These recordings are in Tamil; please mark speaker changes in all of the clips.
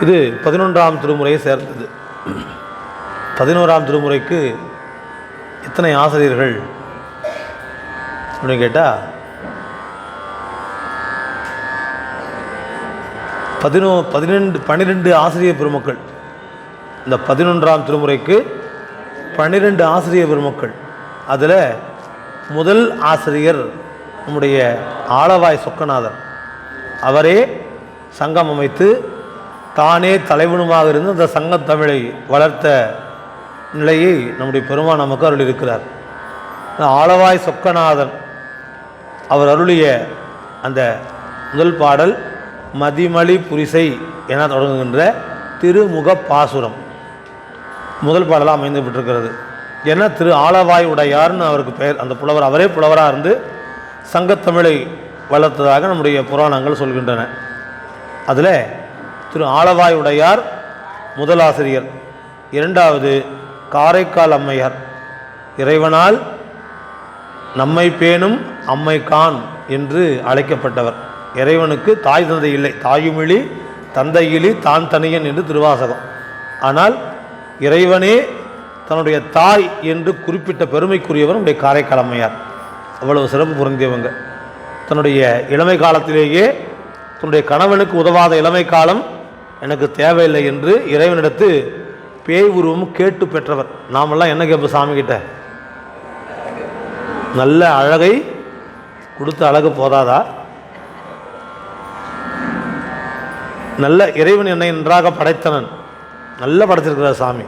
Speaker 1: இது பதினொன்றாம் திருமுறையை சேர்ந்தது. பதினோராம் திருமுறைக்கு எத்தனை ஆசிரியர்கள்? அப்படின்னு கேட்டால் பதினோ பதினெண்டு பன்னிரெண்டு ஆசிரியர் பெருமக்கள். இந்த பதினொன்றாம் திருமுறைக்கு பன்னிரெண்டு ஆசிரியர் பெருமக்கள். அதில் முதல் ஆசிரியர் நம்முடைய ஆளவாய் சொக்கநாதர். அவரே சங்கம் அமைத்து தானே தலைவனுமாக இருந்து அந்த சங்கத்தமிழை வளர்த்த நிலையை நம்முடைய பெருமான் நமக்கு அருள் இருக்கிறார் ஆளவாய் சொக்கநாதன் அவர் அருளிய அந்த முதல் பாடல் மதிமலி புரிசை என தொடங்குகின்ற திருமுக பாசுரம் முதல் பாடலாக அமைந்து விட்டிருக்கிறது. ஏன்னா திரு ஆளவாய் உடையார்னு அவருக்கு பெயர் அந்த புலவர் அவரே புலவராக இருந்து சங்கத்தமிழை வளர்த்ததாக நம்முடைய புராணங்கள் சொல்கின்றன. அதில் திரு ஆளவாய் உடையார் முதலாசிரியர். இரண்டாவது காரைக்கால் அம்மையார். இறைவனால் நம்மை பேணும் அம்மை கான் என்று அழைக்கப்பட்டவர். இறைவனுக்கு தாய் தந்தை இல்லை. தாயுமிழி தந்தையிலி தான் தனியன் என்று திருவாசகம். ஆனால் இறைவனே தன்னுடைய தாய் என்று குறிப்பிட்ட பெருமைக்குரியவர் நம்முடைய காரைக்கால் அம்மையார். அவ்வளவு சிறப்பு புரிந்தவங்க தன்னுடைய இளமை காலத்திலேயே தன்னுடைய கணவனுக்கு உதவாத இளமை காலம் எனக்கு தேவையில்லை என்று இறைவனிடத்து பேய் உருவம் கேட்டு பெற்றவர். நாமெல்லாம் என்ன கேட்போம் சாமி கிட்ட நல்ல அழகை கொடுத்த அழகு போதாதா? நல்ல இறைவன் என்னை நன்றாக படைத்தனன் நல்ல படைத்திருக்கிறார் சாமி.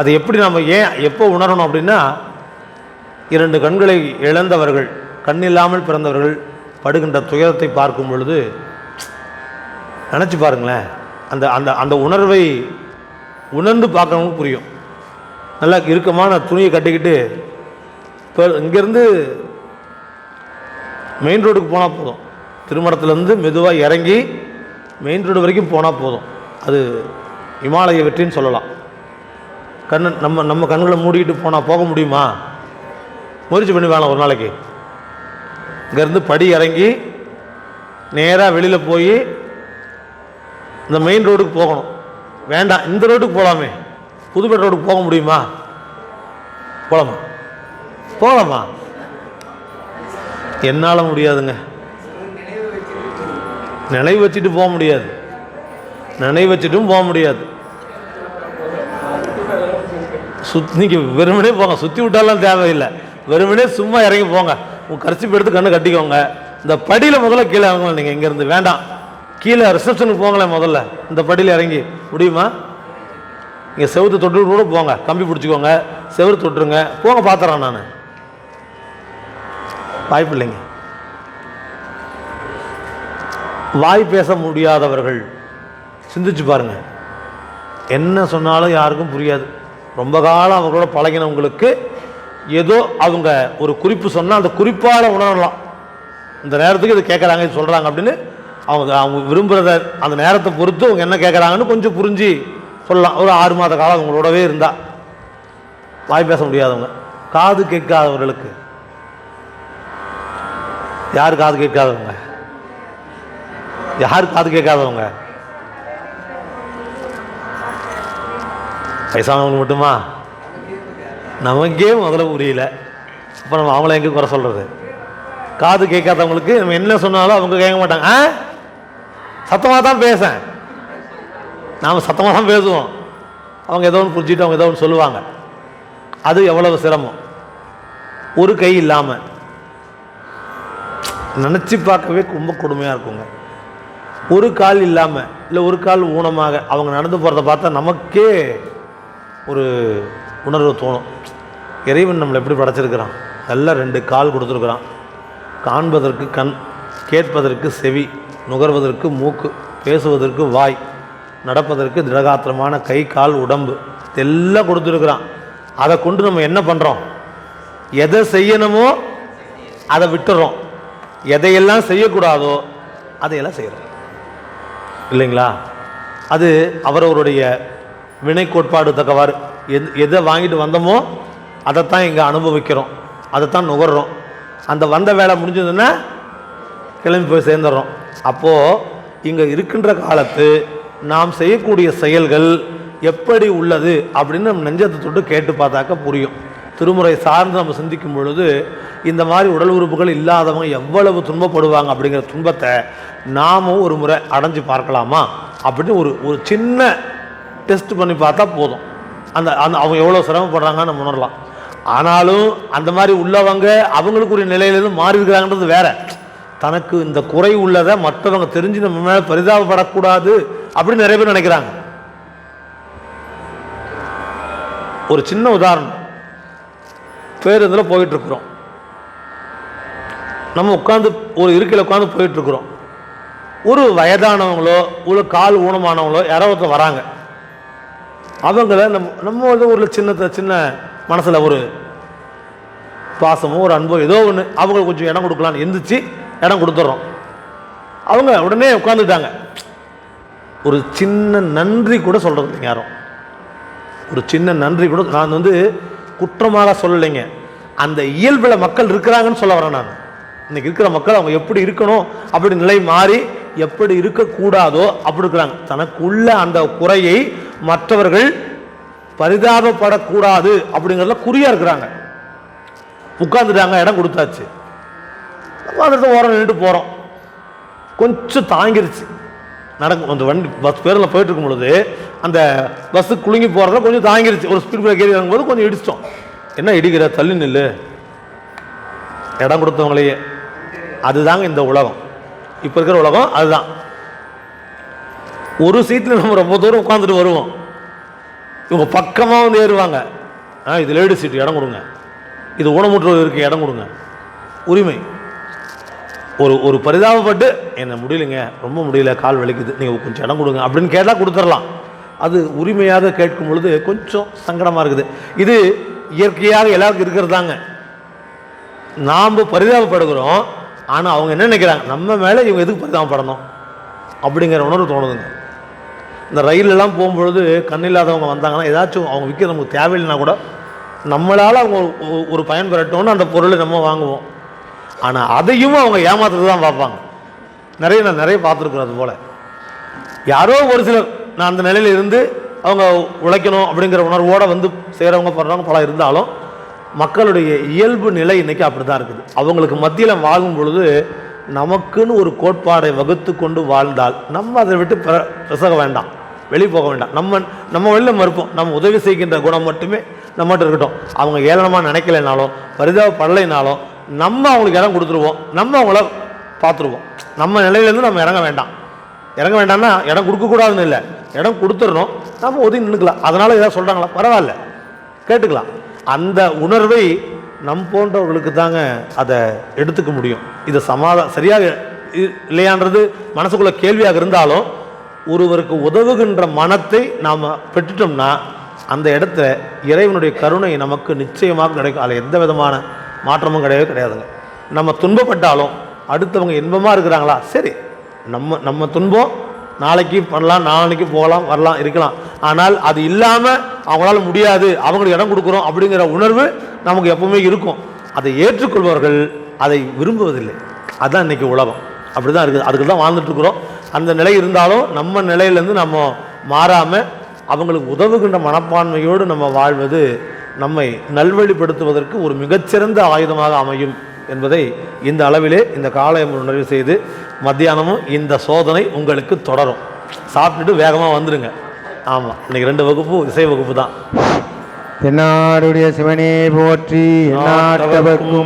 Speaker 1: அது எப்படி நம்ம ஏன் எப்போ உணரணும் அப்படின்னா இரண்டு கண்களை இழந்தவர்கள் கண் இல்லாமல் பிறந்தவர்கள் படுகின்ற துயரத்தை பார்க்கும் பொழுது நினச்சி பாருங்களேன். அந்த அந்த அந்த உணர்வை உணர்ந்து பார்க்கறவங்களுக்கு புரியும். நல்லா இறுக்கமான துணியை கட்டிக்கிட்டு இப்போ இங்கேருந்து மெயின் ரோடுக்கு போனால் போதும். திருமணத்துலேருந்து மெதுவாக இறங்கி மெயின் ரோடு வரைக்கும் போனால் போதும். அது இமாலய வெற்றின்னு சொல்லலாம். கண் நம்ம நம்ம கண்களை மூடிக்கிட்டு போனால் போக முடியுமா? முயற்சி பண்ணி வேணாம் ஒரு நாளைக்கு. இங்கேருந்து படி இறங்கி நேராக வெளியில் போய் இந்த மெயின் ரோடுக்கு போகணும். வேண்டாம் இந்த ரோட்டுக்கு போகலாமே புதுப்பேட்டை ரோடுக்கு போக முடியுமா? போகலாமா போகலாமா என்னால் முடியாதுங்க. நினைவு வச்சுட்டு போக முடியாது. நினைவு வச்சுட்டும் போக முடியாது. சுத் நீங்கள் வெறுமனே போங்க. சுற்றி விட்டாலாம் தேவையில்லை. வெறுமனே சும்மா இறங்கி போங்க. உங்கள் கரிசிப்பு எடுத்து கண்ணு கட்டிக்கோங்க. இந்த படியில் முதல்ல கீழே இறங்கலாம் நீங்கள் இங்கேருந்து வேண்டாம். கீழே ரிசப்ஷனுக்கு போங்களேன் முதல்ல. இந்த படியில் இறங்கி. முடியுமா? இங்கே செவுத்து தொட்டு கூட போங்க. கம்பி பிடிச்சிக்கோங்க. செவரு தொட்டுருங்க. போங்க பார்த்துறேன் நான். வாய்ப்பு இல்லைங்க. வாய் பேச முடியாதவர்கள் சிந்திச்சு பாருங்க. என்ன சொன்னாலும் யாருக்கும் புரியாது. ரொம்ப காலம் அவங்களோட பழகினவங்களுக்கு ஏதோ அவங்க ஒரு குறிப்பு சொன்னால் அந்த குறிப்பால் உணரலாம். இந்த நேரத்துக்கு இது கேட்குறாங்க இது சொல்கிறாங்க அப்படின்னு அவங்க அவங்க விரும்புகிறத அந்த நேரத்தை பொறுத்து அவங்க என்ன கேட்குறாங்கன்னு கொஞ்சம் புரிஞ்சு சொல்லலாம். ஒரு ஆறு மாத காலம் அவங்களோடவே இருந்தால் வாய் பேச முடியாதவங்க. காது கேட்காதவர்களுக்கு. யார் காது கேட்காதவங்க? யார் காது கேட்காதவங்க? வயசானவங்க மட்டுமா? நமக்கே முதல்ல புரியல. அப்போ நம்ம அவங்கள எங்கே குறை சொல்கிறது காது கேட்காதவங்களுக்கு நம்ம என்ன சொன்னாலும் அவங்க கேட்க மாட்டாங்க. ஆ? சத்தமாக தான் பேசேன் நாம் சத்தமாக தான் பேசுவோம். அவங்க ஏதோ ஒன்று புரிஞ்சுட்டு அவங்க ஏதோ ஒன்று சொல்லுவாங்க. அது எவ்வளவு சிரமம். ஒரு கை இல்லாமல் நினச்சி பார்க்கவே ரொம்ப கொடுமையாக இருக்குங்க. ஒரு கால் இல்லாமல் இல்லை ஒரு கால் ஊனமாக அவங்க நடந்து போகிறத பார்த்தா நமக்கே ஒரு உணர்வு தோணும். இறைவன் நம்மளை எப்படி படைச்சிருக்கிறான்? நல்ல ரெண்டு கால் கொடுத்துருக்குறான். காண்பதற்கு கண் கேட்பதற்கு செவி. நுகர்வதற்கு மூக்கு பேசுவதற்கு வாய் நடப்பதற்கு திடகாத்திரமான கை கால் உடம்பு இதெல்லாம் கொடுத்துருக்குறான். அதை கொண்டு நம்ம என்ன பண்ணுறோம் எதை செய்யணுமோ அதை விட்டுறோம். எதையெல்லாம் செய்யக்கூடாதோ அதையெல்லாம் செய்கிறோம் இல்லைங்களா? அது அவரவருடைய வினை கோட்பாடு தக்கவாறு. எது எதை வாங்கிட்டு வந்தோமோ அதைத்தான் இங்கே அனுபவிக்கிறோம். அதைத்தான் நுகர்றோம். அந்த வந்த வேலை முடிஞ்சதுன்னா கிளம்பி போய் சேர்ந்துடுறோம் அப்போது இங்கே இருக்கின்ற காலத்து நாம் செய்யக்கூடிய செயல்கள் எப்படி உள்ளது அப்படின்னு நம்ம நெஞ்சத்தை தொட்டு கேட்டு பார்த்தாக்க புரியும். திருமுறை சார்ந்து நம்ம சிந்திக்கும் பொழுது இந்த மாதிரி உடல் உறுப்புகள் இல்லாதவங்க எவ்வளவு துன்பப்படுவாங்க அப்படிங்கிற துன்பத்தை நாமும் ஒரு முறை அடைஞ்சு பார்க்கலாமா அப்படின்னு ஒரு ஒரு சின்ன டெஸ்ட் பண்ணி பார்த்தா போதும். அந்த அந்த அவங்க எவ்வளோ சிரமப்படுறாங்கன்னு நம்ம உணரலாம். ஆனாலும் அந்த மாதிரி உள்ளவங்க அவங்களுக்குரிய நிலையிலேருந்து மாறி இருக்கிறாங்கன்றது வேற. தனக்கு இந்த குறை உள்ளதை மற்றவங்க தெரிஞ்சு நம்ம மேலே பரிதாபப்படக்கூடாது அப்படின்னு நிறைய பேர் நினைக்கிறாங்க. ஒரு சின்ன உதாரணம். பேருந்தில் போயிட்டுருக்குறோம். நம்ம உட்காந்து ஒரு இருக்கையில் உட்காந்து போயிட்டுருக்குறோம். ஒரு வயதானவங்களோ ஒரு கால் ஊனமானவங்களோ யாரோ ஒருத்தர் வராங்க. அவங்கள நம்ம நம்ம வந்து ஒரு சின்ன சின்ன மனசில் ஒரு பாசமோ ஒரு அன்போ ஏதோ ஒன்று அவங்களுக்கு கொஞ்சம் இடம் கொடுக்கலான்னு எந்திரிச்சு இடம் கொடுத்துட்றோம் அவங்க உடனே உட்காந்துட்டாங்க ஒரு சின்ன நன்றி கூட சொல்கிறது இல்லைங்க யாரும். ஒரு சின்ன நன்றி கூட நான் வந்து குற்றமாக சொல்லலைங்க. அந்த இயல்பில் மக்கள் இருக்கிறாங்கன்னு சொல்ல வரேன் நான். இன்னைக்கு இருக்கிற மக்கள் அவங்க எப்படி இருக்கணும் அப்படி நிலை மாறி எப்படி இருக்கக்கூடாதோ அப்படி இருக்கிறாங்க. தனக்குள்ள அந்த குறையை மற்றவர்கள் பரிதாபப்படக்கூடாது அப்படிங்கிறதுல குறியாக இருக்கிறாங்க. உட்காந்துட்டாங்க இடம் கொடுத்தாச்சு. அந்த இடத்துல ஓரம் நின்றுட்டு போகிறோம் கொஞ்சம் தாங்கிருச்சு. நடக்கும் அந்த வண்டி பஸ் பேரில் போயிட்டு இருக்கும் பொழுது அந்த பஸ்ஸு குலுங்கி போகிறத கொஞ்சம் தாங்கிருச்சு. ஒரு ஸ்பீட் பிரேக் ஏறி இறங்கும்போது கொஞ்சம் இடிச்சிட்டோம் என்ன இடிக்கிற? தள்ளி நில்லு. இடம் கொடுத்தவங்களையே. அதுதாங்க இந்த உலகம். இப்போ இருக்கிற உலகம் அதுதான். ஒரு சீட்டில் நம்ம ரொம்ப தூரம் உட்காந்துட்டு வருவோம். இவங்க பக்கமாக வந்து ஏறுவாங்க. ஆ இது லேடி சீட்டு இடம் கொடுங்க. இது ஊனமுற்றோர் இருக்க இடம் கொடுங்க. உரிமை. ஒரு ஒரு பரிதாபப்பட்டு என்னை முடியலைங்க ரொம்ப முடியல கால் வலிக்குது நீங்கள் கொஞ்சம் இடம் கொடுங்க அப்படின்னு கேட்டால் கொடுத்துடலாம். அது உரிமையாக கேட்கும் பொழுது கொஞ்சம் சங்கடமாக இருக்குது. இது இயற்கையாக எல்லாருக்கும் இருக்கிறது தாங்க. நாம் பரிதாபப்படுகிறோம் ஆனால் அவங்க என்ன நினைக்கிறாங்க நம்ம மேலே இவங்க எதுக்கு பரிதாபப்படணும்? அப்படிங்கிற உணர்வு தோணுதுங்க. இந்த ரயிலெல்லாம் போகும்பொழுது கண் இல்லாதவங்க வந்தாங்கன்னா ஏதாச்சும் அவங்க விற்க நமக்கு தேவையில்லைனா கூட நம்மளால் அவங்க ஒரு- பயன்பெறட்டோன்னு அந்த பொருளை நம்ம வாங்குவோம். ஆனால் அதையும் அவங்க ஏமாத்துறது தான் பார்ப்பாங்க. நிறைய நான் நிறைய பார்த்துருக்குறேன் அது போல். யாரோ ஒரு சிலர் நான் அந்த நிலையில் இருந்து அவங்க உழைக்கணும் அப்படிங்கிற உணர்வோடு வந்து செய்கிறவங்க பண்ணுறவங்க பல இருந்தாலும் மக்களுடைய இயல்பு நிலை இன்றைக்கி அப்படி தான் இருக்குது. அவங்களுக்கு மத்தியில் வாழும் பொழுது நமக்குன்னு ஒரு கோட்பாடை வகுத்து கொண்டு வாழ்ந்தால் நம்ம அதை விட்டு பிற- பிசக வேண்டாம். வெளியே போக வேண்டாம். நம்ம நம்ம வெளியில் மறுப்போம் நம்ம உதவி செய்கின்ற குணம் மட்டுமே நம்மகிட்ட இருக்கட்டும். அவங்க ஏளனமாக நினைக்கலைனாலும் பரிதாபப்படலைனாலும் நம்ம அவங்களுக்கு இடம் கொடுத்துருவோம். நம்ம அவங்கள பார்த்துருவோம். நம்ம நிலையிலேருந்து நம்ம இறங்க வேண்டாம். இறங்க வேண்டாம்னா இடம் கொடுக்கக்கூடாதுன்னு இல்லை. இடம் கொடுத்துடணும். நம்ம ஒதுங்கி நின்றுக்கலாம் அதனால் ஏதாவது சொல்கிறாங்களா பரவாயில்ல. கேட்டுக்கலாம். அந்த உணர்வை நம் போன்றவர்களுக்கு தாங்க அதை எடுத்துக்க முடியும். இது சமாதா சரியாக இ- இல்லையான்றது மனசுக்குள்ள கேள்வியாக இருந்தாலும் ஒருவருக்கு உதவுகின்ற மனத்தை நாம் பெற்றுட்டோம்னா அந்த இடத்துல இறைவனுடைய கருணை நமக்கு நிச்சயமாக கிடைக்கும். அதில் எந்த விதமான மாற்றமும் கிடையவே கிடையாதுங்க. நம்ம துன்பப்பட்டாலும் அடுத்தவங்க இன்பமாக இருக்கிறாங்களா? சரி. நம்ம நம்ம துன்பம் நாளைக்கு பண்ணலாம் நாளைக்கு போகலாம் வரலாம் இருக்கலாம். ஆனால் அது இல்லாமல் அவங்களால முடியாது. அவங்களுக்கு இடம் கொடுக்குறோம் அப்படிங்கிற உணர்வு நமக்கு எப்பவுமே இருக்கும். அதை ஏற்றுக்கொள்பவர்கள் அதை விரும்புவதில்லை. அதுதான் இன்னைக்கு உலகம். அப்படி தான் இருக்குது. அதுக்கு தான் வாழ்ந்துட்டுருக்குறோம் அந்த நிலை இருந்தாலும் நம்ம நிலையிலேருந்து நம்ம மாறாமல் அவங்களுக்கு உதவுகின்ற மனப்பான்மையோடு நம்ம வாழ்வது நம்மை நல்வழிப்படுத்துவதற்கு ஒரு மிகச்சிறந்த ஆயுதமாக அமையும் என்பதை இந்த அளவிலே இந்த காலையம் நிறைவு செய்து மத்தியானமும் இந்த சோதனை உங்களுக்கு தொடரும். சாப்பிட்டுட்டு வேகமாக வந்துடுங்க ஆமாம் இன்னைக்கு ரெண்டு வகுப்பு இசை வகுப்பு தான்.
Speaker 2: என்னாருடைய சிவனே போற்றி எந்நாட்டவர்க்கும்